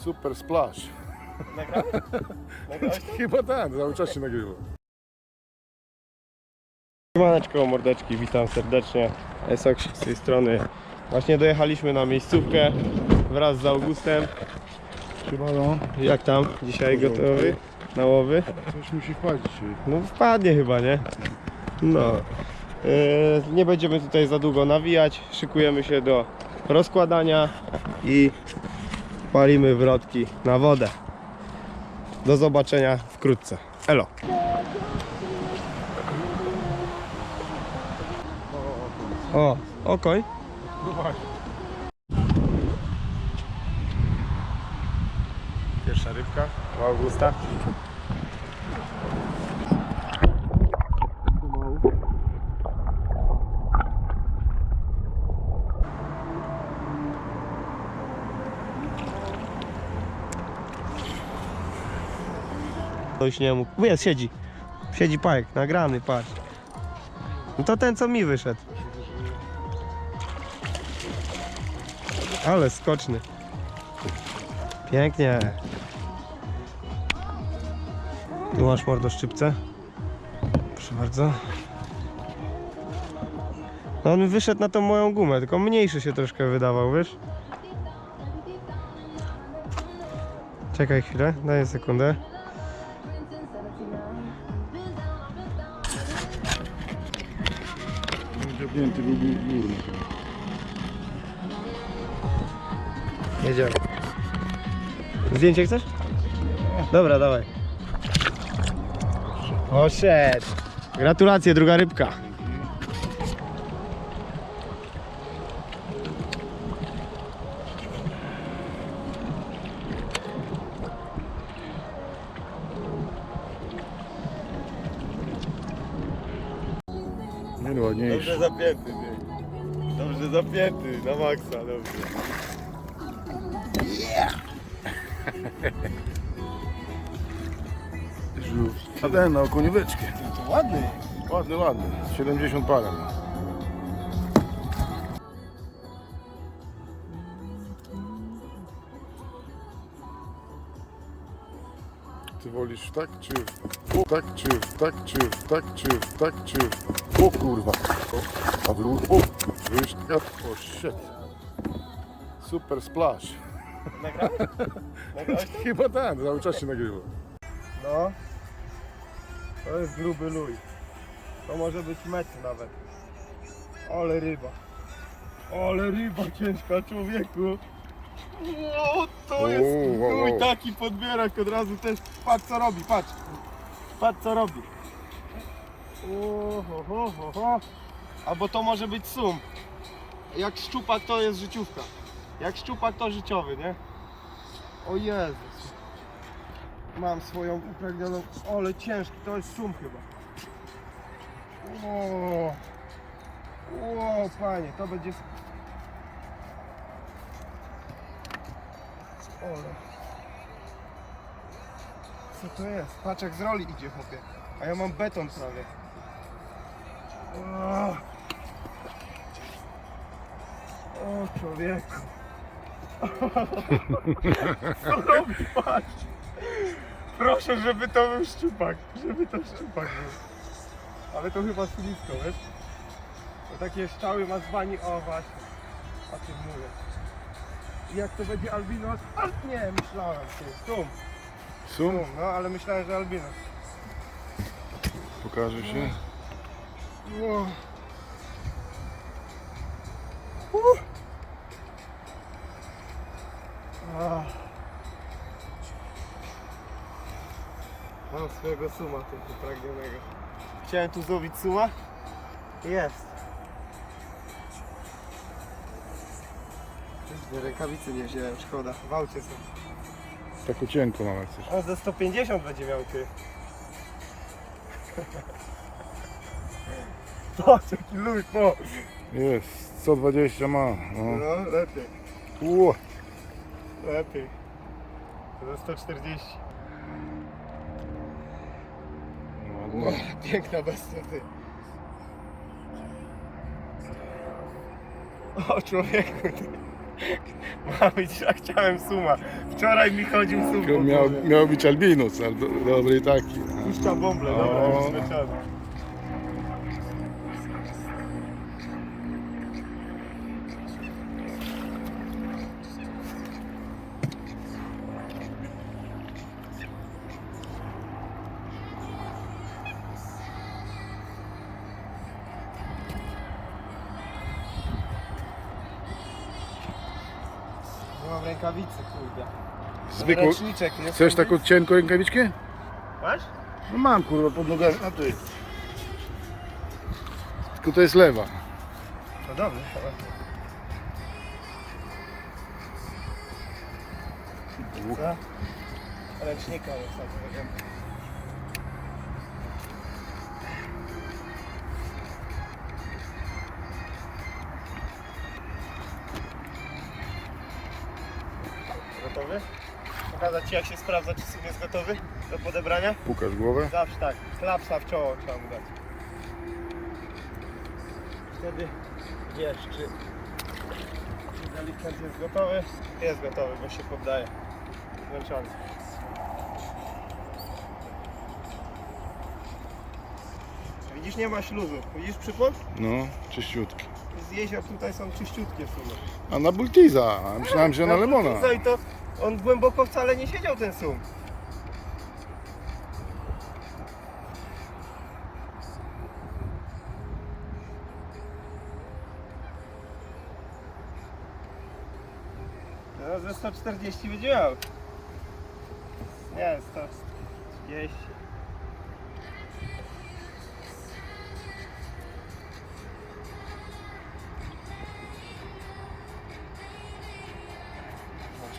Super splash. Nagrałeś? Nagrałeś? Chyba tak, cały czas się nagrywa. Siemaneczko mordeczki, witam serdecznie. Esok z tej strony. Właśnie dojechaliśmy na miejscówkę wraz z Augustem. Siemano. Jak tam? Dzisiaj gotowy? Na łowy? Coś musi wpaść dzisiaj. No wpadnie chyba, nie? No. Yy, nie będziemy tutaj za długo nawijać. Szykujemy się do rozkładania i palimy wrotki na wodę. Do zobaczenia wkrótce. Elo. O, okoj. Właśnie. Pierwsza rybka Augusta. Ktoś nie mógł. Jest, siedzi. Siedzi pajek, nagrany, patrz. No to ten co mi wyszedł. Ale skoczny. Pięknie. Tu masz mordo szczypce. Proszę bardzo. No on wyszedł na tą moją gumę, tylko mniejszy się troszkę wydawał, wiesz? Czekaj chwilę, daj sekundę. Dziabnięty był gór- górny. Jedziemy. Zdjęcie chcesz? Dobra, dawaj. Oszedł. Gratulacje, druga rybka. Nie no, ładniejszy. zapięty, nie? Dobrze zapięty, na maksa, dobrze. Żółw. A ten na okonióweczkę. To ładny. Ładny, ładny. 70 parę ma. Ty wolisz tak czy tak czy tak czy tak czy tak czy o kurwa a wrół o wiesz o shit super splash Nagrałeś? Nagrałeś chyba tak cały czas się nagrywa No. To jest gruby luj. To może być mecz nawet. Ale ryba. Ale ryba ciężka człowieku. O, to jest wow, wow. taki podbierak od razu też. Patrz co robi, patrz. Patrz co robi. O, ho, ho, ho, ho. Albo to może być sum. Jak szczupak to jest życiówka. Jak szczupak to życiowy, nie? O Jezus. Mam swoją upragnioną, ale ciężki, to jest sum chyba. O, o panie, to będzie... Ole. Co to jest? Patrz jak z roli idzie chłopie. A ja mam beton prawie. O, o człowieku. Co robi. Proszę, żeby to był szczupak, żeby to szczupak był. Ale to chyba slisko, wiesz? To takie szczały ma zwani, o właśnie, o tym mówię. Jak to będzie albinos? A nie, myślałem, ty, sum, sum sum, no ale myślałem, że albinos. pokaże się Wow. Uh. Ah. Mam swojego suma tylko pragnionego. Chciałem tu złowić suma. Jest. Kurde, Rękawicy nie wziąłem, szkoda. W aucie są. tak cienko mam jak chcesz On ze 150 będzie miał ty. Patrz jaki luj, po. jest 120 ma no. No, lepiej. Ło. Lepiej. To za 140. Ładny. Piękna bestia, ty. O człowieku, ty. Ma być, ja chciałem suma. Wczoraj mi chodził sum. Tylko miał, miał być albinus, ale do, dobry taki. Puszcza bąble, dobra, już zmęczony. Mam rękawicy, kurde. Zwykły. Ręczniczek, nie? Chcesz taką cienką rękawiczkę? Masz? No mam kurwa pod nogami, a ty. Tylko to jest lewa. No dobrze. Co? Ręcznika jest tak Gotowy? Pokazać Ci jak się sprawdza, czy sum jest gotowy do podebrania? Pukasz głowę. Zawsze tak, klapsa w czoło trzeba mu dać. Wtedy wiesz, czy, czy delikwent jest gotowy. Jest gotowy, bo się poddaje. Zmęczony. Widzisz, nie ma śluzu. Widzisz przypłon? No, czyściutki. Z jezior tutaj są czyściutkie w sumie. A na Bultiza, myślałem, że na Lemona. Co i to on głęboko wcale nie siedział ten sum. No ze 140 będzie miał. Nie, 130.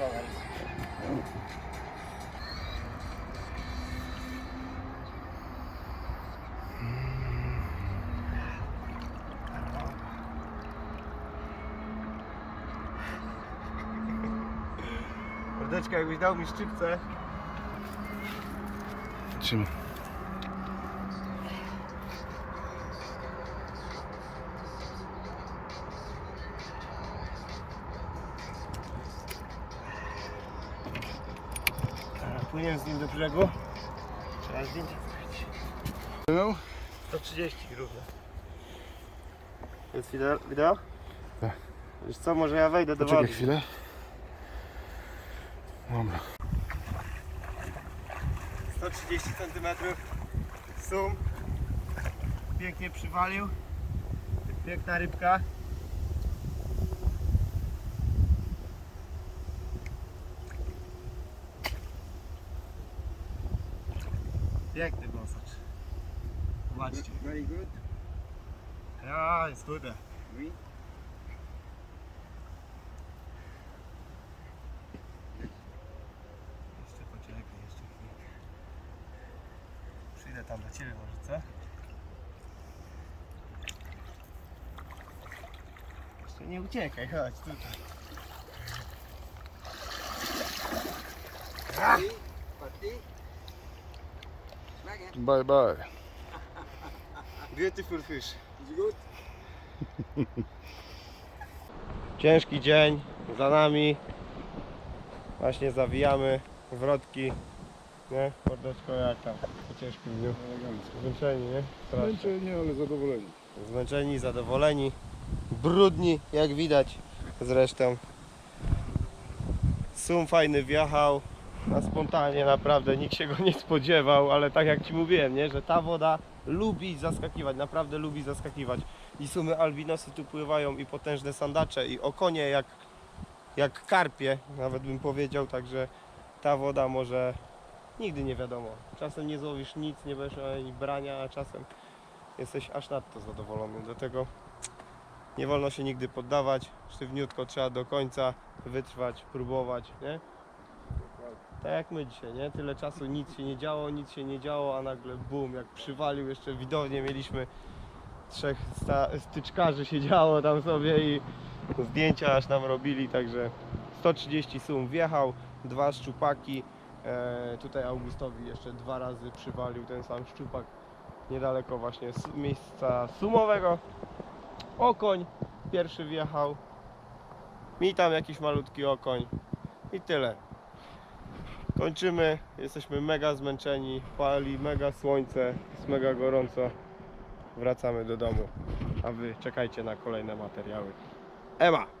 Włączone. Mordeczka, jakbyś dał mi szczypce, Trzymaj. Płyniemy z nim do brzegu. Trzeba zdjęcie zrobić. No, 130 równo. Jest wideo? wideo? Tak. Wiesz co, może ja wejdę do poczekaj wody. chwilę. Dobra. 130 cm sum pięknie przywalił piękna rybka piękny wąsacz zobaczcie Very good. ja jest good Oui. jeszcze poczekaj jeszcze chwilkę przyjdę tam do ciebie może co? Jeszcze nie uciekaj, chodź tutaj. Party. Bye bye. Beautiful fish. Good? Ciężki dzień za nami. Właśnie zawijamy wrotki. Nie? Mordeczko jak tam? Po ciężkim dniu. Zmęczeni, nie? Strasznie. Zmęczenie, ale zadowoleni. Zmęczeni, zadowoleni. Brudni, jak widać zresztą. Sum fajny wjechał. Na spontanie naprawdę nikt się go nie spodziewał, ale tak jak Ci mówiłem, nie? że ta woda lubi zaskakiwać, naprawdę lubi zaskakiwać. I sumy albinosy tu pływają i potężne sandacze i okonie jak, jak karpie, nawet bym powiedział, także ta woda może nigdy nie wiadomo. Czasem nie złowisz nic, nie będziesz ani brania, a czasem jesteś aż nadto zadowolony. Dlatego nie wolno się nigdy poddawać, sztywniutko trzeba do końca wytrwać, próbować, nie? Tak jak my dzisiaj, nie? Tyle czasu nic się nie działo, nic się nie działo, a nagle bum, jak przywalił, jeszcze widownie mieliśmy trzech styczkarzy siedziało tam sobie i zdjęcia aż nam robili, także 130 sum wjechał, dwa szczupaki, e, tutaj Augustowi jeszcze dwa razy przywalił ten sam szczupak niedaleko właśnie miejsca sumowego. Okoń pierwszy wjechał. Mi tam jakiś malutki okoń. I tyle. Kończymy. Jesteśmy mega zmęczeni. Pali mega słońce. Jest mega gorąco. Wracamy do domu. A wy czekajcie na kolejne materiały. Ema!